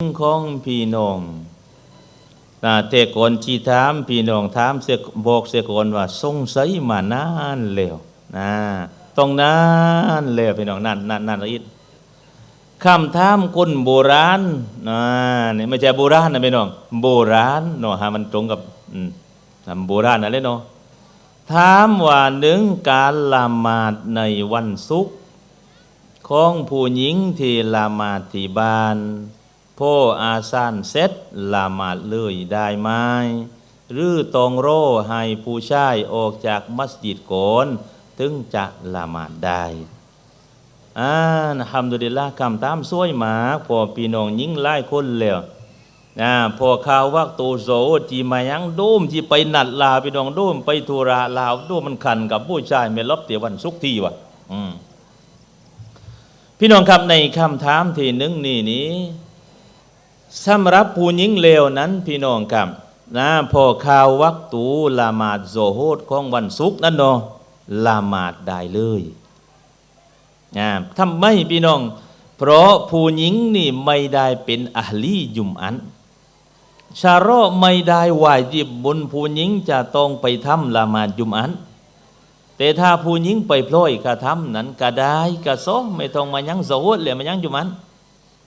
ของพี่น้องนะแต่ก่อนที่ถามพี่น้องถามเสียบอกเสกนว่าสงสัยมานานแล้วนะต้องนานแล้วพี่น้องนั่นนั่นนั่นอีกคำถามคนโบราณนะนี่ไม่ใช่โบราณนะพี่น้องโบราณเนาะฮะมันตรงกับอืมคำโบราณนั่นเลยเนาะถามว่าหนึ่งการละหมาดในวันศุกร์ของผู้หญิงที่ละหมาดที่บ้าน พ่ออาซานเซตละหมาดเลยได้ไหมหรือตองโร่ให้ผู้ชายออกจากมัสยิดก่อนถึงจะละหมาดได้อ่านะฮัมดุลิลละคำตามสวยหมากพอพี่น้องยิ่งไล่คนแล้วนะพอข่าวว่าโตโซจีมายังโดมที่ไปนัดลาพี่น้องโดมไปทุระลาวโดมมันขันกับผู้ชายไม่ลบเตียวันสุกทีวะอืมพี่น้องครับในคำถามที่หนึ่งนี่นี้ สำหรับผู้หญิงเลวนั้นพี่น้องครับนะพอข่าววักตูละหมาดโซโฮดของวันศุกร์นั่นเนาะละหมาดได้เลยนะทำไมพี่น้อง เพราะผู้หญิงนี่ไม่ได้เป็นอัลลียุมอัน ชาโรไม่ได้วายจิบบนผู้หญิงจะต้องไปทำละหมาดยุมอัน แต่ถ้าผู้หญิงไปพลอยกระทำนั้นก็ได้ก็โซไม่ต้องมายังโซโฮดเลยมายังยุมอัน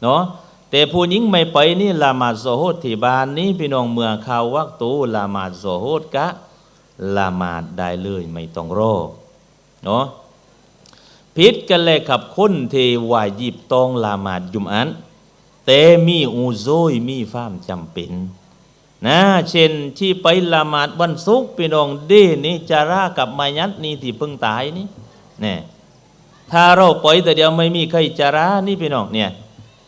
เนาะ แต่ผู้หญิงไม่ไปนี่ละหมาดโซโฮดที่บ้านนี้พี่น้องเมื่อเขาวักตูละหมาดโซโฮดกะละหมาดได้เลยไม่ต้องรอเนาะผิดกันเลยกับคนเทวายิบตองละหมาดยุมอันแต่มีอูโซยมีความจำเป็นนะเช่นที่ไปละหมาดวันศุกร์พี่น้องเดนี่จารากับมายัดนี่ที่เพิ่งตายนี่เนี่ยถ้าเราไปแต่เดียวไม่มีใครจารานี่พี่น้องเนี่ย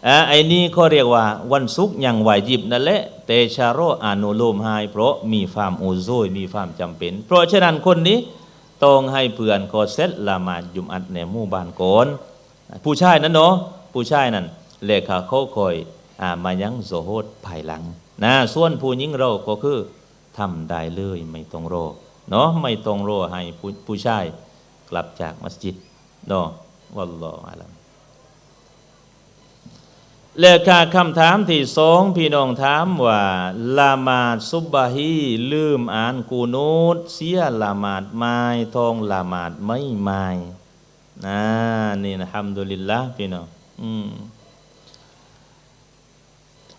อ่าไอ้นี่เขาเรียกว่าวันศุกร์ยังไหวยิบนั่นแหละแต่ชาโรอนุโลมให้เพราะมีความโอโซยมีความจำเป็น เพราะฉะนั้นคนนี้ต้องให้เพื่อนก็เซตละมาดยุมอัดในหมู่บ้านก่อนผู้ชายนั้นเนาะผู้ชายนั้นเลขาเขาคอยอ่ามายังโซโฮดภายหลังนะส่วนผู้หญิงเราก็คือทำได้เลยไม่ต้องรอเนาะไม่ต้องรอให้ผู้ผู้ชายกลับจากมัสยิดเนาะวัลลอฮฺอาลัม แล้วค่าคำถามที่สองพี่น้องถามว่าละมาดซุบบาฮีลืมอ่านกูนูดเสียละมาดไม้ทองละมาดไม่ไม้นะนี่นะฮัมดุลิลละพี่น้องอืม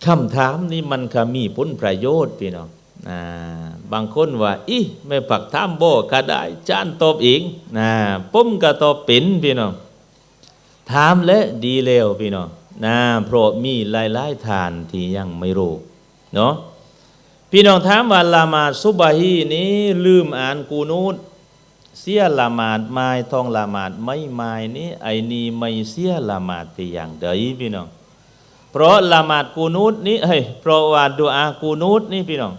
คำถามนี้มันก็มีผลประโยชน์พี่น้องนะบางคนว่าอีไม่ปักถามโบก็ได้จานตอบอีกนะปุ้มก็ตอบเป็นพี่น้องถามและดีแล้วพี่น้อง นะเพราะมีหลายๆทานที่ยังไม่รู้เนาะพี่น้องถามว่าละหมาดซุบาฮีนี้ลืมอ่านกูนูดเสียละหมาดไม้ทองละหมาดไม่ไม้นี้ไอ้นี่ไม่เสียละหมาดที่อย่างใดพี่น้องเพราะละหมาดกูนูดนี้เฮ้ยเพราะว่าดูอากูนูดนี่พี่น้อง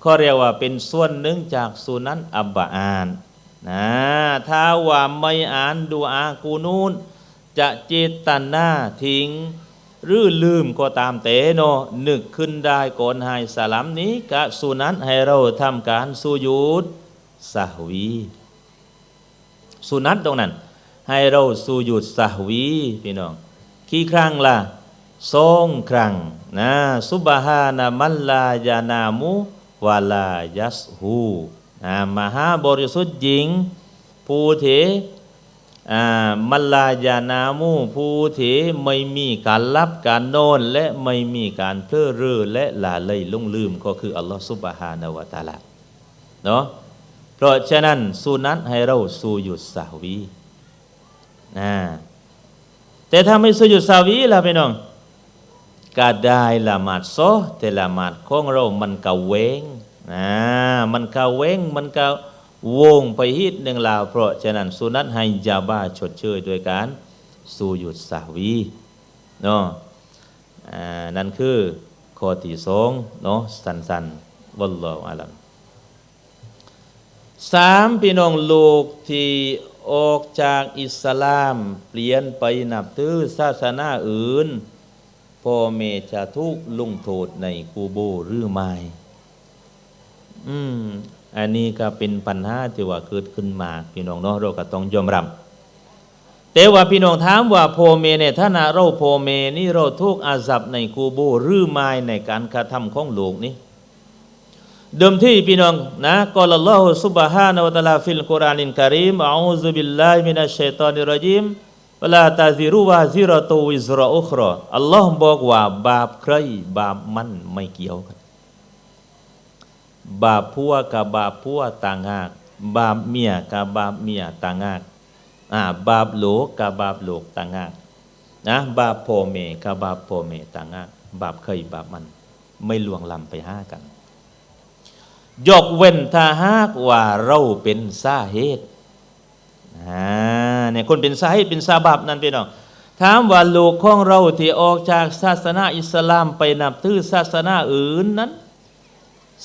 เขาเรียกว่าเป็นส่วนหนึ่งจากสุนันอับบาอานนะถ้าว่าไม่อ่านดูอากูนูด จะเจตนาทิ้งหรือลืมก็ตามเตโนนึกขึ้นได้ก่อนให้สลัมนี้กะสุนันให้เราทำการสุยุดสหวีสุนัตตรงนั้น ให้เราสุยุดสหวีพี่น้องกี่ครั้งล่ะสองครั้งนะสุบฮานามัลลายานามุวาลายัสหูนะมหาบริสุทธิ์หญิงผู้เถ มัลลายานามูผู้ที่ไม่มีการรับการโนนและไม่มีการเพลอเรือและละเลยลุ่งลืมก็คืออัลลอฮฺซุบฮานาวะตาลาเนาะเพราะฉะนั้นสุนัตให้เราสูหยุดสาวีนะแต่ถ้าไม่สูหยุดสาวีล่ะพี่น้องก็ได้ละหมาดโซแต่ละหมาดของเรามันกะเวงนะมันกะเวงมันกะ วงไปฮิตหนึ่งลาว เพราะฉะนั้นสุนัตให้ยาบ้าชดเชยด้วยการสูหยุดสาวีเนาะนั่นคือข้อที่สองเนาะสันสันๆวัลลอฮุอาลัมสามพี่น้องลูกที่ออกจากอิสลาม เปลี่ยนไปนับถือศาสนาอื่นพ่อเมจะทุกลุงโทษในกูโบหรือไม่อืม อันนี้ก็เป็นปัญหาที่ว่าเกิดขึ้นมาพี่น้องเนาะเราก็ต้องยอมรับแต่ว่าพี่น้องถามว่าโพเมเนี่านาเราโพเมนี่เราทุกอาซับในกูโบหรือไม่ในการกระทำของลูกนี้เดิมที่พี่น้องนะกอลลอฮฺซุบฮานะวะตะลาฟิลกุรอานินกะรีมอะอูซุบิลลาฮิมินัชชัยฏอนิรจีมวะลาตาซิรุวาซิรตุวิซรออุครออัลลอฮ์บอกว่าบาปใครบาปมันไม่เกี่ยวกัน บาปพัวกับบาปพัวต่างหาก บาปเมียกับบาปเมียต่างหากอ่าบาปโหลกกับบาปโหลกต่างหากนะบาปพ่อแม่กับบาปพ่อแม่ต่างหากบาปเคยบาปมัน ไม่ลวงล้ำไปห้ากัน ยกเว้นถ้าหากว่าเราเป็นสาเหตุอ่าเนี่ยคนเป็นสาเหตุเป็นสาบับนั่นพี่น้องถามว่าลูกของเราที่ออกจากศาสนาอิสลามไปนับถือศาสนาอื่นนั้น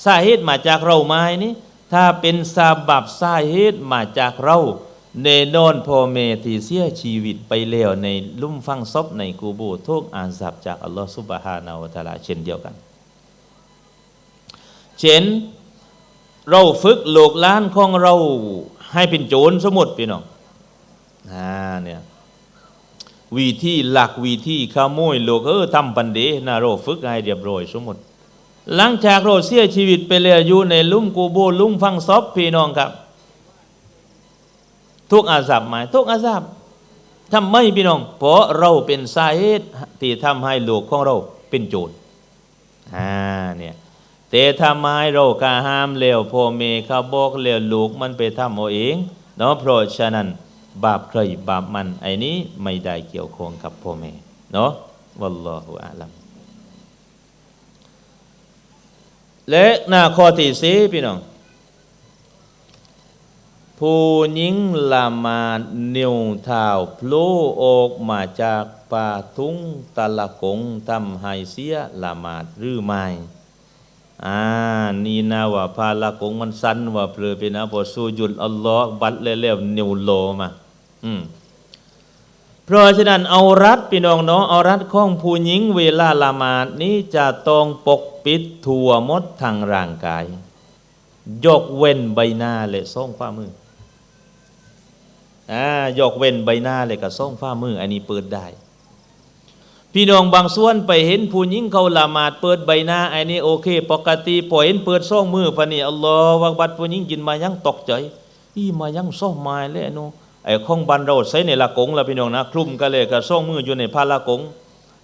สาเหตุมาจากเราไหมนี่ถ้าเป็นสาบับสาเหตุมาจากเราเนนอนพ่อแม่ที่เสียชีวิตไปแล้วในลุ่มฟังซบในกูโบทุกอาซับจากอัลลอฮฺสุบฮานาวะตะอาลาเช่นเดียวกัน เช่นเราฝึกโลกล้านของเราให้เป็นโจรสมมติพี่น้องอ่าเนี่ยวิธีหลักวิธีขโมยโลกเออทำปันเดนะเราฝึกให้เรียบร้อยสมมติ หลังจากเราเสียชีวิตไปแล้วอยู่ในลุ่มกูโบลุ่มฟังซอบพี่น้องครับ ทุกอาซับหมายทุกอาซับทำไมพี่น้อง เพราะเราเป็นสาเหตุที่ทำให้โลกของเราเป็นโจรอ่าเนี่ยแต่ทำไมเรากาห้ามเร็วพ่อเมเขาบอกเร็วลูกมันไปทำเอาเองเนาะเพราะฉะนั้นบาปใครบาปมันไอ้นี้ไม่ได้เกี่ยวข้องกับพ่อแม่เนาะวัลลอฮุอาลัม และหน้าข้อที่สีพี่น้องผู้หญิงละมาดนิ้วเท้าโผล่ออกมาจากป่าทุงตะละกงทำให้เสียละมาดหรือไม่อ่านี่นะว่าพาละกงมันสั้นว่าเพลือเป็นะพอสู้หยุดอัลลอฮ์บัดแล้วแล้วนิ้วโลมาอืมเพราะฉะนั้นเอารัดพี่น้องเนาะเอารัดของผู้หญิงเวลาละมาดนี้จะต้องปก ปิดทั่วมดทางร่างกาย ยกเว้นใบหน้าและส่องฝ่ามืออ่ายกเว้นใบหน้าและกับส่องฝ่ามือ อันนี้เปิดได้ พี่น้องบางส่วนไปเห็นผู้หญิงเขาละหมาดเปิดใบหน้าอันนี้โอเค ปกติพอเห็นเปิดส่องมือพะนี่อัลลอฮฺวักบัดผู้หญิงกินมายังตกใจอีมายังส่องไม้เลยเนาะไอ้ของบันเราใส่ในละกงละพี่น้องนะคลุมกันเลยก็ส่องมืออยู่ในผ้าละกง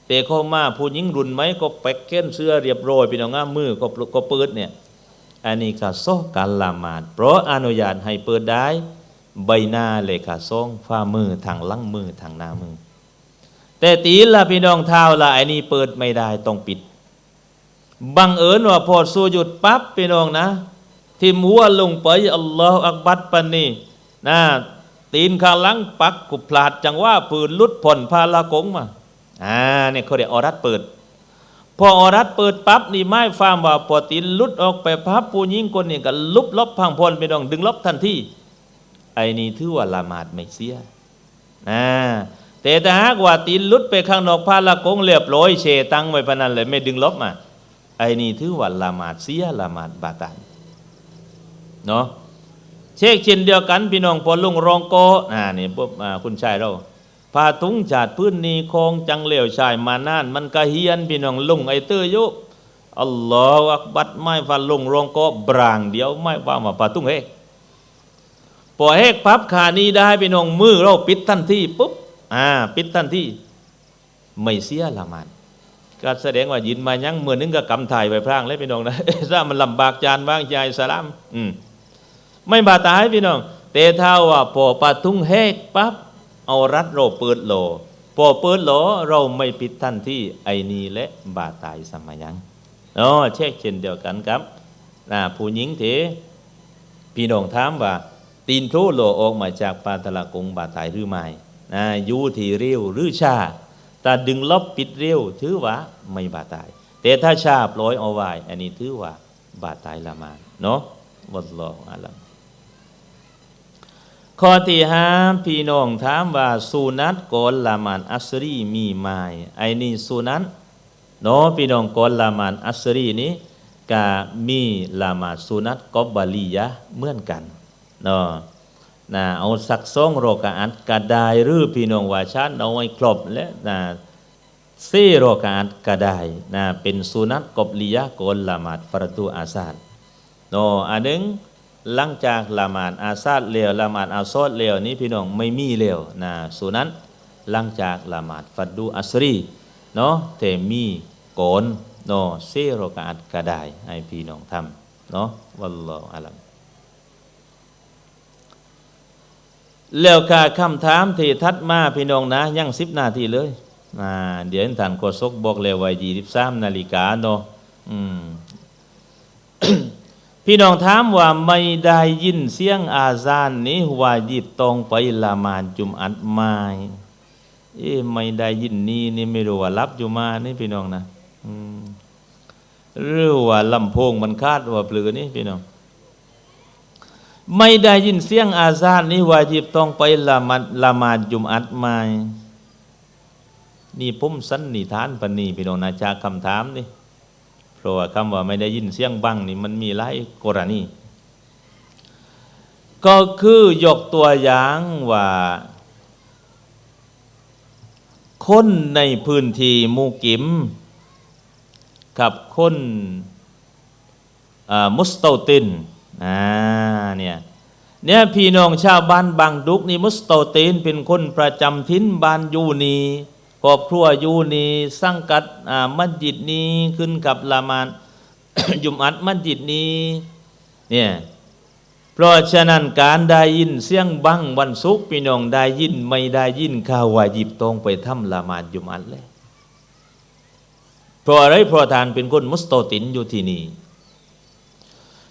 เตะเข้ามาผู้หญิงรุนไหมก็แปกเก้นเสื้อเรียบร้อยพี่น้องนะมือก็ก็เปิดเนี่ยอันนี้ก็ซ่อการละหมาด เพราะอนุญาตให้เปิดได้ใบหน้าเลยค่ะซ่องฝ่ามือทางลังมือทางหน้ามือ แต่ตีละพี่น้องเท้าละไอ้นี่เปิดไม่ได้ต้องปิดบังเอิญว่าพอสู้หยุดปั๊บพี่น้องนะทิมหัวลงไปอัลลอฮฺอักบัดปันนี่นะตีนข้างหลังปักกุพลาดจังว่าปืนลุดผ่อนพาลากงมา อ่าเนี่ยเขาเรียกออรัดเปิด พอออรัดเปิดปั๊บนี่ไม้ฟามว่าพอตีนลุดออกไปพับผู้หญิงคนนี้ก็ลุบลบพังพลไปดองดึงลบทันทีไอ้นี่ถือว่าละหมาดไม่เสียอ่าแต่ถ้าหากว่าตีนลุดไปข้างนอกพาลากงเรียบร้อยเชตังไว้พนันเลยไม่ดึงลบมาไอ้นี่ถือว่าละหมาดเสียละหมาดบาตานเนาะเช็คเช่นเดียวกันพี่น้องพอลุงรองโกอ่านี่ปุ๊บคุณชายเรา พาทุ้งจาดพื้นนีคงจังเหลวชายมานาน มันกะเฮียนพี่น้องลุงไอเตอร์ยุอัลลอฮฺอักบัดไม่ฟันลุงรองโกบรางเดียวไม่ว่ามาพาทุ้งเฮกพอเฮกพับขานี้ได้พี่น้องมือเราปิดทันทีปุ๊บอ่าปิดทันทีไม่เสียละมันก็แสดงว่ายินมายังเมื่อนึงก็กำถ่ายไปพรางเลยพี่น้องนะถ้ามันลำบากจานว่างใจสลามอืมไม่บาตายพี่น้อง เตเท่าว่าพอปาทุงแหกปั๊บ เอารัดเราเปิดโลพอเปิดโลเราไม่ปิดทันที่ไอนีและบาตายสมัยยังอ๋อเช็คเช่นเดียวกันครับนะผู้หญิงเถพี่น้องถามว่า ตีนโพรโลออกมาจากปาตะละกงบาตายหรือไม่นะอยู่ที่เรียวหรือชาแต่ดึงลบปิดเรียวถือว่าไม่บาตาย แต่ถ้าชาปล่อยเอาไว้อันนี้ถือว่าบาตายละมาเนาะวัลลอฮฺอาลัม ข้อที่ห้าพี่น้องถามว่าสุนัตกอนละมานอัสรีมีไหมไอ้นี่สุนัตเนาะพี่น้องกอนละมานอัสรีนี้กามีละมาดสุนัตกอบบาลียะเหมือนกันเนาะนะเอาสักสองโรกอัดกระไดหรือพี่น้องว่าชันเอาไว้ครบและนะซีโรกาอัดกระไดนะเป็นสุนัตกบลียะกนละหมาดฟรดูอาซาดโนาะอันหนึง หลังจากละหมาดอาซาดเลวละหมาดอาซอดเลวนี้พี่น้องไม่มีเลวนะสุนัตหลังจากละหมาดฟัดดูอัสรีเนาะแต่มีโกนเนาะซีโรกาดกระไดให้พี่น้องทำเนาะวัลลอฮุอาลัมแล้วกาคำถามที่ทัดมาพี่น้องนะยังสิบนาทีเลยอ่าเดี๋ยวท่านโฆษกบอกเลยว่ายี่สิบสามนาฬิกาเนาะอืม พี่น้องถามว่าไม่ได้ยินเสียงอาซานนี้ว่ายิบตรงไปละมาดจุมอัดไม้เอ๊ไม่ได้ยินนี่นี่ไม่รู้ว่ารับอยู่มานี่พี่น้องนะหรือว่าลำโพงมันคาดว่าเปลือนี่พี่น้องไม่ได้ยินเสียงอาซานนี่วาจิบต้องไปละมาดละมาดจุมอัดไหมนี่ผมสันนิษฐานปานนีพี่น้องนะจากคำถามนี่ เพราะว่าคำว่าไม่ได้ยินเสียงบังนี่มันมีหลายกรณีก็คือยกตัวอย่างว่า คนในพื้นที่มูกิม กับคนมุสโตตินอ่าเนี่ยเนี่ยพี่น้องชาวบ้านบางดุกนี่มุสโตตินเป็นคนประจำทิ้นบ้านยูนี ครอบครัวยูนีสังกัดมัสยิดนี้ขึ้นกับละมานยุมอัดมัสยิดนี้เนี่ยเพราะฉะนั้นการได้ยินเสียงบังวันศุกร์พี่น้องได้ยินไม่ได้ยินข่าววายิบตรงไปทำละมาดยุมอัดเลยเพราะอะไรเพราะทานเป็นคนมุสโตตินอยู่ที่นี่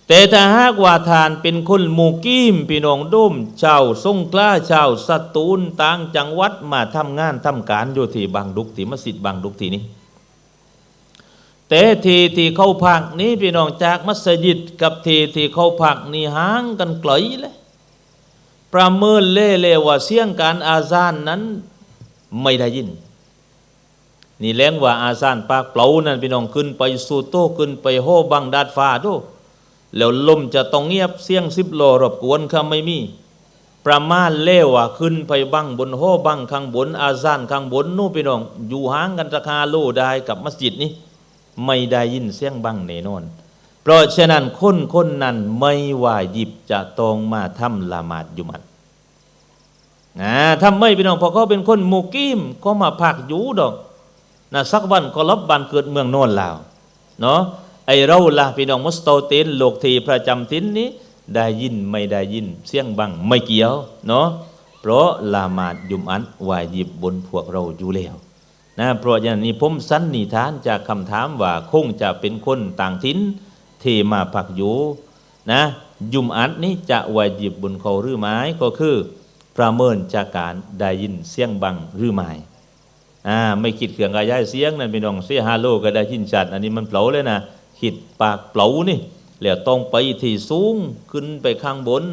แต่ถ้าหากว่าทานเป็นคนมูกิมพี่น้องดุมชาวสงขลาชาวสตูลต่างจังหวัดมาทำงานทำการอยู่ที่บางดุกที่มัสยิดบางดุกที่นี้แต่ทีที่เขาพักนี้พี่น้องจากมัสยิดกับทีที่เขาพักนี่ห่างกันไกลเลยประเมินเล่เลว่าเสียงการอาซานนั้นไม่ได้ยิน นี่แรงว่าอาซานปากเปล่านั่นพี่น้องขึ้นไปสู่โต้ขึ้นไปโฮบังดาดฟ้าโต แล้วลมจะต้องเงียบเสียงสิบโลรบกวนเขาไม่มี ประมาณเล่ว่าขึ้นไปบังบนโฮบังข้างบน อาซานข้างบนนู่นพี่น้อง อยู่ห่างกันราคาโลได้กับมัสยิดนี้ไม่ได้ยินเสียงบังแน่นอน เพราะฉะนั้นคนคนนั้นไม่ว่าหยิบจะตองมาทำละหมาดอยุมัดนะทำไม่พี่น้องเพอเขาเป็นคนมุกิมเขามาพักอยู่ดอกนะสักวันก็รับบันเกิดเมืองโน่นลาวเนาะ ไอเราละพี่น้องมุสโตตินโลกทีประจำทินนี้ได้ยินไม่ได้ยิน เสียงบังไม่เกี่ยวเนาะเพราะละหมาดยุมอันวายิบบนพวกเราอยู่แล้วนะเพราะฉะนั้นนี่ผมสันนิษฐานจากคำถามว่าคงจะเป็นคนต่างถิ่นที่มาพักอยู่นะยุมอันนี้จะวายิบบนเขาหรือไม่ก็คือ ประเมินจากการได้ยินเสียงบังหรือไม่อ่าไม่คิดเครื่องกระยายเสียงนั่นพี่น้องเสียฮาโลก็ได้ยินชัดอันนี้มันเปล่าเลยนะ คิดปากเปล่านี่แล้วต้องไปที่สูงขึ้นไปข้างบน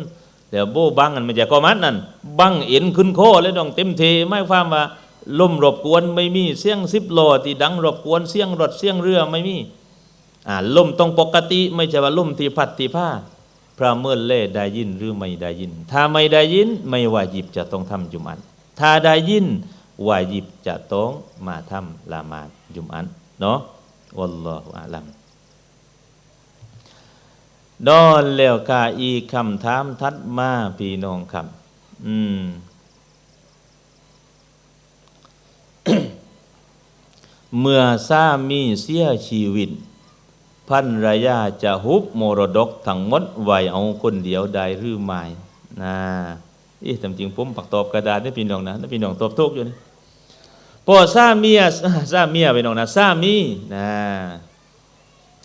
แล้วโบบังอันมันจะก็มัดนั่นบังเอ็นขึ้นโคเลยต้องเต็มเทไม่ความว่าลมรบกวนไม่มีเสียงสิบโลที่ดังรบกวนเสียงรถเสียงเรือไม่มีอ่าลมต้องปกติไม่ใช่ว่าลมที่พัดที่ผ้าพระเมื่อเล่ได้ยินหรือไม่ได้ยิน ถ้าไม่ได้ยินไม่วาจิบจะต้องทำจุมอัน ถ้าได้ยินวาจิบจะต้องมาทำละมาดจุมอันเนาะวัลลอฮุอาลัม ดอนแล้วกาอีคำถามทัดมาพี่น้องครับ อืมเมื่อสามีเสียชีวิตพันรยาจะฮุบมรดกทั้งหมดไว้เอาคนเดียวได้หรือไม่นะอีต่จริงผมปักตอบกระดาษได้พี่น้องนะพี่น้องตอบทุกอยู่นี่พอซามียซามียพี่น้องนะซามีนะ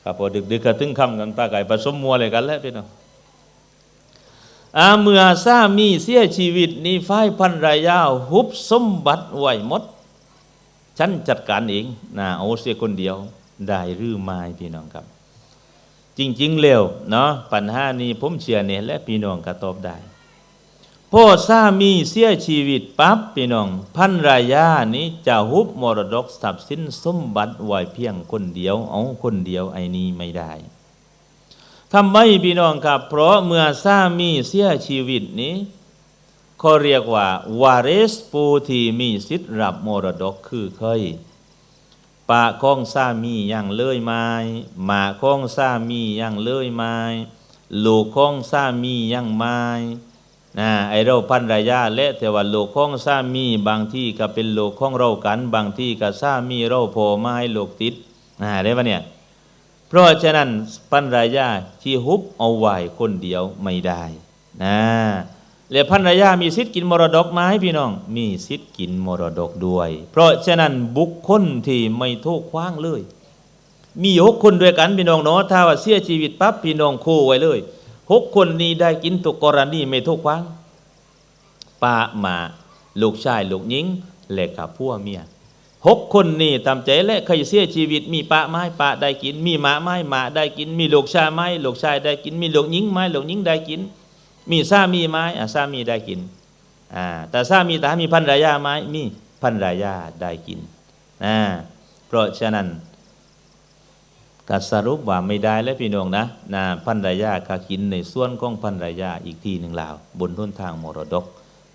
ครับพอดึกๆกระตึงคำกันตาไก่ผสมมัวเลยกันแล้วพี่น้องอาเมื่อซามีเสียชีวิตนี่ฝ่ายพันรยาฮุบสมบัติไหวหมด ฉันจัดการเองนะเอาเสียคนเดียวได้หรือไม่พี่น้องครับ จริง ๆ เร็วเนาะปัญหานี้ผมเชื่อเนี่ยและพี่น้องก็ตอบได้ พ่อสามีเสียชีวิตปั๊บพี่น้อง พันรายานี้จะฮุบมรดกทรัพย์สินสมบัติไว้เพียงคนเดียว เอาคนเดียวไอ้นี้ไม่ได้ทำไมพี่น้องครับ เพราะเมื่อสามีเสียชีวิตนี้เขาเรียกว่าวาริสผู้ที่มีสิทธิ์รับมรดกคือเคยปะข้องสามียังเลยไม้หมาข้องสามียังเลยไม้ลูกข้องสามียังไม้ นะไอเราพันรายาและแต่ว่าลูกของสามีบางที่ก็เป็นโลกของเรากัน บางที่ก็สามีเราโผล่มาให้โลกติดนะได้ปะเนี่ยเพราะฉะนั้นพันรายาที่ฮุบเอาไว้คนเดียวไม่ได้นะและพันรายามีสิทธิ์กินมรดกไหมพี่น้อง มีสิทธิ์กินมรดกด้วย เพราะฉะนั้นบุคคลที่ไม่ทุกข์คว้างเลย มีหกคนด้วยกันพี่น้องเนาะถ้าว่าเสียชีวิตปั๊บพี่น้องคู่ไว้เลย หกคนนี้ได้กินตุกกรณีไม่ทุกข์คว้งป้าหมาลูกชายลูกหญิงและกับพัวเมียหกคนนี่ตามใจและเคยเสียชีวิต มีปะไม้ปะได้กิน มีหมาไม้หมาได้กิน มีลูกชายไม้ลูกชายได้กิน มีลูกหญิงไม้ลูกหญิงได้กิน มีสามีไม้อะสามีได้กินอ่าแต่สามีแต่มีพันรายาไม้มีพันรายาได้กินอ่าเพราะฉะนั้น ก็สรุปว่าไม่ได้แล้วพี่น้องนะนะพันรายาก็กินในส่วนของพันรายาอีกทีหนึ่งลาว บนทุนทางมรดก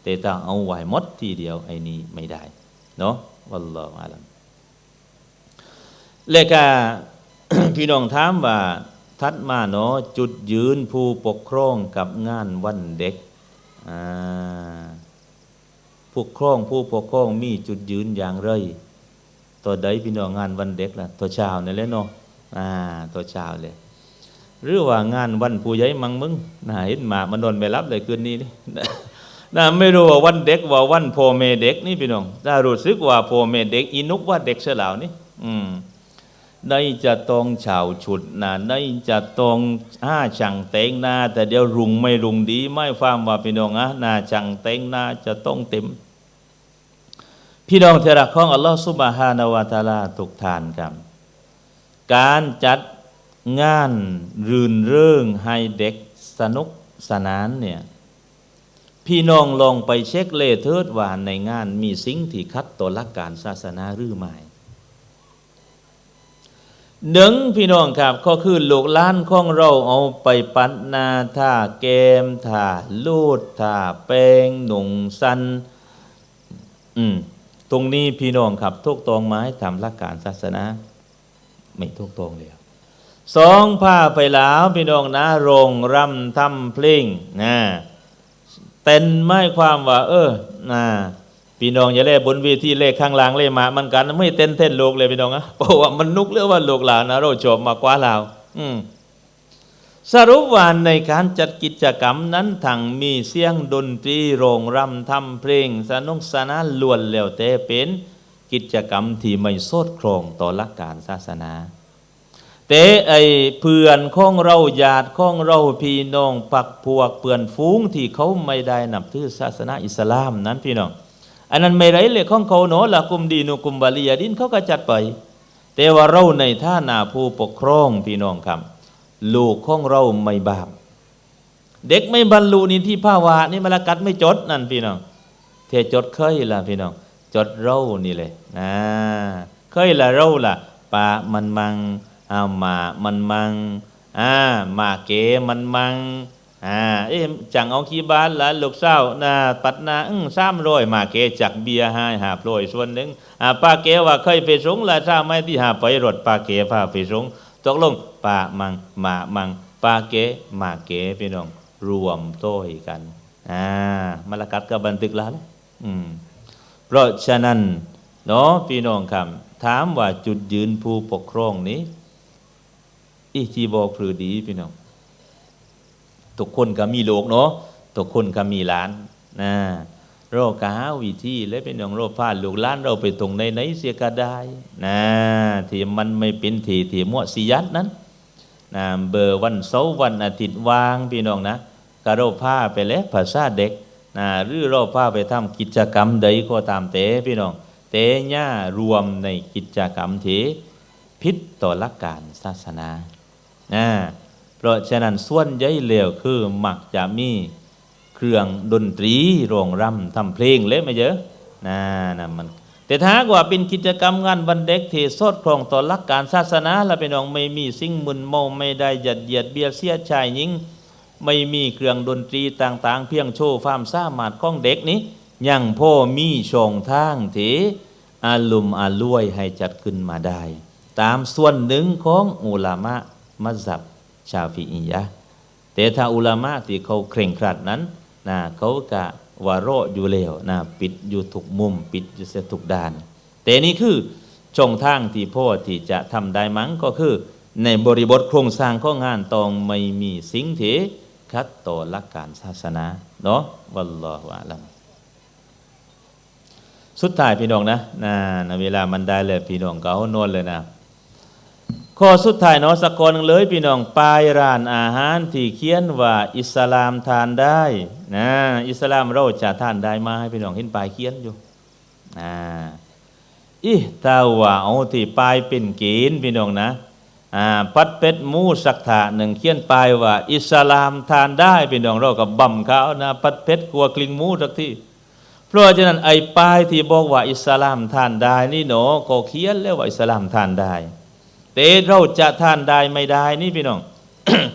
แต่ถ้าเอาไว้หมดทีเดียวไอ้นี้ไม่ได้ เนาะวัลลอฮุอาลัมเลกาพี่น้องถามว่าทัดมาเนาะจุดยืนผู้ปกครองกับงานวันเด็กผู้ครองผู้ปกครองมีจุดยืนอย่างไรตัวใดพี่น้องงานวันเด็กล่ะตัวเช้านี่แหละเนาะ อ่าตัวเช้าเลย หรือว่างานวันผู้ใหญ่มังมึงน่าเห็นหมามันนอนไปรับเลยคืนนี้นี่น่าไม่รู้ว่าวันเด็กว่าวันพ่อแม่เด็กนี่พี่น้องถ้ารู้สึกว่าพ่อแม่เด็กอีนุกว่าเด็กเสียแล้วนี่ อืมในจะต้องเฉาฉุดนะในจะต้องห้าช่างเต็งนาแต่เดี๋ยวรุงไม่รุงดี ไม่ฟังว่าพี่น้องอะนาช่างเต็งนาจะต้องเต็ม พี่น้องเทระของอัลลอฮฺสุบฮานาวะตาลาทุกทานครับ การจัดงานรื่นเริงให้เด็กสนุกสนานเนี่ยพี่น้องลองไปเช็คเลเทิดว่าในงานมีสิ่งที่คัดต่อหลักการศาสนาหรือไม่หนึ่งพี่น้องครับก็คือลูกล้านของเราเอาไปปัดนาท่าเกมท่าลูดท่าแปงหนุ่งสันอืมตรงนี้พี่น้องครับทุกตองไม้ทำหลักการศาสนา ไม่ทุกตองเลยครับสองผ้าไปแล้วพี่น้องนะโรงรำทำเพลงนะเต้นไม่ความว่า เออนะพี่น้องอย่าเล่บนเวทีเล่ข้างหล่างเล่มา มันกันไม่เต้นเต้นโลกเลยพี่น้องอะเพราะว่ามันนุกเรื่องว่าโลกหลานนะเราจบมากกว่าเราอืมสรุปว่าในการจัดกิจกรรมนั้นทั้งมีเสียงดนตรีโรงรำทำเพลงสนุกสนานล้วนแล้วแต่เป็น กิจกรรมที่ไม่โซดครองต่อหลักการศาสนา แต่ไอเพื่อนของเราญาติของเราพี่น้องปักพวกเปื่อนฟูงที่เขาไม่ได้นับถือศาสนาอิสลามนั้นพี่น้องอันนั้นไม่ไรเลยของเขาเนาะละกุมดีนุกุมบาลียดินเขาก็จัดไป แต่ว่าเราในท่านาผู้ปกครองพี่น้องครับลูกของเราไม่บาปเด็กไม่บรรลุนิที่ภาวะนี่มลกัดไม่จดนั่นพี่น้องเทจดเคยล่ะพี่น้อง จดเรานี่เลยนะเคยละเราละปามันมังอามามันมังอ่ามาเกมันมังอ่าเอ๊ะจังเอาขี้บ้านละลูกเศร้านาปัดนาอึ้งซ้ำร้อยมาเกจักเบียร์ให้หาโปรยส่วนหนึ่งอ่าป้าเกว่าเคยไปสงละถ้าไม่ที่หาไปรถป้าเกพาไปสงตกลงปามังมามังปาเกมาเกพี่น้องรวมโต้ยกันอ่ามลกัดก็บันทึกแล้วแหละอืม ราะฉะนั้นเนาะพี่น้องครับถามว่าจุดยืนผู้ปกครองนี้ อีจีบอกพือดีพี่น้องทุกคนก็มีโลกเนาะทุกคนก็มีหลานนะเรากหาวิธีและเป็นอย่างเราพาลูกล้านเราไปตรงในไหนเสียก็ได้นะที่มันไม่เป็นทีที่มั่วสิยัดนั้นนะเบอร์วันเสาร์วันอาทิตย์วางพี่น้องนะก็เราพาไปแล้วภาษาเด็ก นะหรือเราพาไปทำกิจกรรมใดก็ตามเตะพี่น้องเตะย่ารวมในกิจกรรมที่พิษต่อหลักการศาสนานะเพราะฉะนั้นส่วนใหญ่เลวคือมักจะมีเครื่องดนตรีโรงรำทำเพลงเละไม่เยอะนะนะมันแต่ถ้ากว่าเป็นกิจกรรมงานวันเด็กที่สอดคล้องต่อหลักการศาสนาและเป็นองไม่มีสิ่งมึนเมาไม่ได้หยัดเยียดเบียดเสียชายหญิง ไม่มีเครื่องดนตรีต่างๆ เพียงโชว์ความสามารถของเด็กนี้ยังพ่อมีช่องทางเถอาลุมอาลวยให้จัดขึ้นมาได้ ตามส่วนหนึ่งของอุลามะมัซับชาฟิอียะแต่ถ้าอุลามะที่เขาเคร่งครัดนั้นนะเขากะวาโรอยู่แล้วนะปิดอยู่ทุกมุม ปิดอยู่เสียทุกด้าน แต่นี่คือช่องทางที่พ่อที่จะทำได้มั้งก็คือ ในบริบทโครงสร้างของงานต้องไม่มีสิ่งที่ ขัดต่อหลักการศาสนาเนาะวัลลอฮุอาลัมสุดท้ายพี่น้องนะนะนะเวลามันได้เลยพี่น้องก็เอาโนวนเลยนะข้อสุดท้ายเนาะสกกอนเลยพี่น้องปลายร้านอาหารที่เขียนว่าอิสลามทานได้นะอิสลามเราจะทานได้มาให้พี่น้องเห็นปลายเขียนอยู่อ่าอีถ้าว่าเอาที่ปลายเป็นเกณฑ์พี่น้องนะ อ่าปัดเป็ดมูสักถาหนึ่งเขียนปลายว่า อิสลามทานได้พี่น้องเราก็บ่มเขานะปัดเป็ดกลัวกลิงมูสักที่เพราะฉะนั้นไอ้ป้ายที่บอกว่าอิสลามทานได้นี่เนาะก็เขียนแล้วว่าอิสลามทานได้ แต่เราจะทานได้ไม่ได้นี่พี่น้อง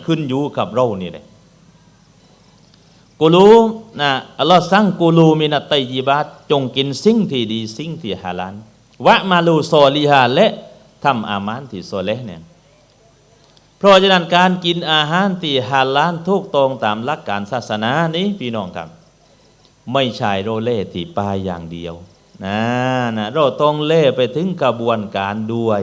ขึ้นอยู่กับเรานี่เลยกูรู้นะอัลลอฮ์สั่งกูรูมินัตยิบาตจงกินสิ่งที่ดีสิ่งที่ฮาลาลวะมาลูซอลีฮาและทำอามานที่โซเลเนี่ย เพราะฉะนั้นการกินอาหารที่ฮาลาลถูกตรงตามหลักการศาสนานี้พี่น้องครับ ไม่ใช่โรเล่ที่ปลายอย่างเดียวนะนะเราต้องเล่ไปถึงกระบวนการด้วย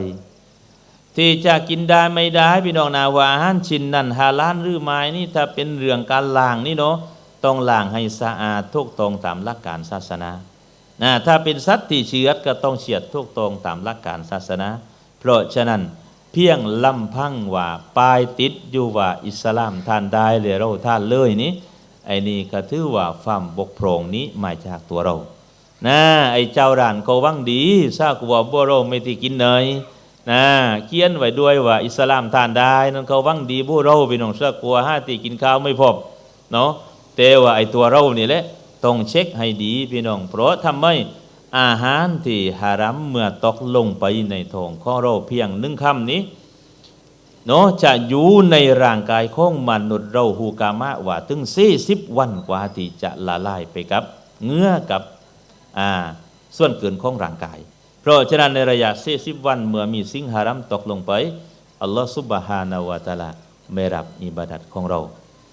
ที่จะกินได้ไม่ได้พี่น้องนาว่าอาหารชิ้นนั้นฮาลาลหรือไม่นี่ถ้าเป็นเรื่องการล้างนี่เนาะต้องล้างให้สะอาดทุกตรงตามหลักการศาสนานะถ้าเป็นสัตว์ที่เชือก็ต้องเฉียดทุกตรงตามหลักการศาสนา เพราะฉะนั้น พียงลำพังว่าปลายติดอยู่ว่าอิสลามทานได้เลยเราทานเลยนี้ไอ้นี่ก็ถือว่าความบกพร่องนี้มาจากตัวเรานะไอ้เจ้าร้านเขาวังดีซากว่าบ่เราไม่ที่กินเนยนะเขียนไว้ด้วยว่าอิสลามทานได้นั่นเขาวังดีบ่เราพี่น้องซากลัวห้าตีกินข้าวไม่พบเนาะแต่ว่าไอ้ตัวเรานี่แหละต้องเช็คให้ดีพี่น้องเพราะทำไม อาหารที่ฮารัมเมื่อตกลงไปในท้องของเราเพียงหนึ่งคำนี้เนาะจะอยู่ในร่างกายของมนุษย์เราหูกามะว่าถึงสี่สิบวันกว่าที่จะละลายไปกับเงื่อกับอ่าส่วนเกินของร่างกาย เพราะฉะนั้นในระยะสี่สิบวันเมื่อมีสิ่งฮารัมตกลงไปอัลลอฮฺซุบฮานาวะตะอาลาไม่รับอิบาดัตของเรา